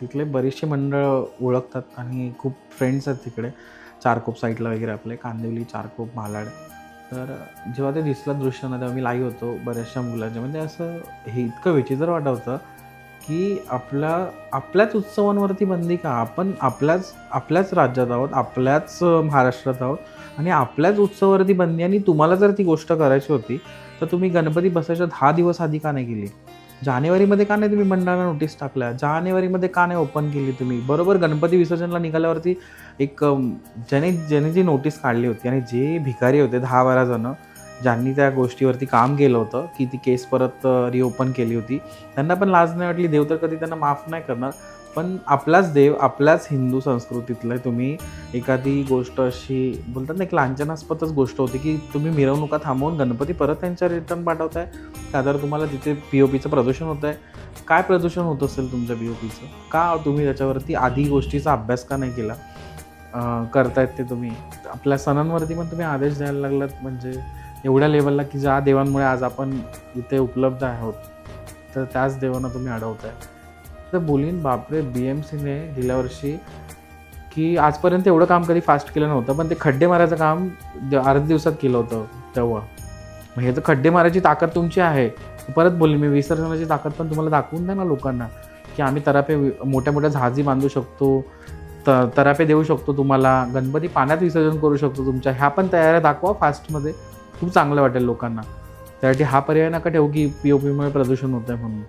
तिथले बरीचशी मंडळ ओळखतात आणि खूप फ्रेंड्स आहेत तिकडे. चारकोप साईडला वगैरे आपले कांदिवली चारकोप मालाड. तर जेव्हा ते दिसलं दृश्य ना तेव्हा मी लाईव्ह होतो बऱ्याचशा मुलांच्या म्हणजे असं हे इतकं विचित्र वाटवतं की आपल्या आपल्याच उत्सवांवरती बंदी का? आपण आपल्याच आपल्याच राज्यात आहोत आपल्याच महाराष्ट्रात आहोत आणि आपल्याच उत्सवावरती बंदी आणि तुम्हाला जर ती गोष्ट करायची होती तर तुम्ही गणपती बसायच्या दहा दिवस आधी का नाही गेली? जानेवारीमध्ये का नाही तुम्ही मंडळाला नोटीस टाकल्या जानेवारीमध्ये का नाही ओपन केली तुम्ही? बरोबर गणपती विसर्जनला निघाल्यावरती एक ज्याने ज्याने जी नोटीस काढली होती आणि जे भिकारी होते दहा बारा जणं ज्यांनी त्या गोष्टीवरती काम केलं होतं की ती केस परत रिओपन केली होती. त्यांना पण लाज नाही वाटली. देव तर कधी त्यांना माफ नाही करणार. पण आपलाच देव आपल्याच हिंदू संस्कृतीतलं तुम्ही. एखादी गोष्ट अशी बोलतात ना एक लांछनास्पदच गोष्ट होती की तुम्ही मिरवणुका थांबवून गणपती परत त्यांच्या रिटर्न पाठवताय. का तर तुम्हाला तिथे पी ओ पीचं प्रदूषण होत आहे काय प्रदूषण होत असेल तुमच्या पी ओ पीचं का तुम्ही त्याच्यावरती आधी गोष्टीचा अभ्यास का नाही केला? करतायत ते तुम्ही. आपल्या सणांवरती पण तुम्ही आदेश द्यायला लागलात म्हणजे एवढ्या लेवलला की ज्या देवांमुळे आज आपण इथे उपलब्ध आहोत तर त्याच देवांना तुम्ही अडवताय. तर बोलीन बापरे बी एम सीने गेल्या वर्षी की आजपर्यंत एवढं काम कधी फास्ट केलं नव्हतं पण ते खड्डे मारायचं काम द- अर्ध्या दिवसात केलं होतं तेव्हा. हे तर खड्डे मारायची ताकद तुमची आहे. परत बोलली मी विसर्जनाची ताकद पण तुम्हाला दाखवून द्या ना लोकांना की आम्ही तरापे मोठ्या मोठ्या जहाजी बांधू शकतो त तरापे देऊ शकतो तुम्हाला गणपती पाण्यात विसर्जन करू शकतो तुमच्या ह्या पण तयाऱ्या दाखवा फास्टमध्ये खूप चांगलं वाटेल लोकांना. त्यासाठी हा पर्याय नका ठेवू की पी ओ पीमुळे प्रदूषण होत आहे म्हणून.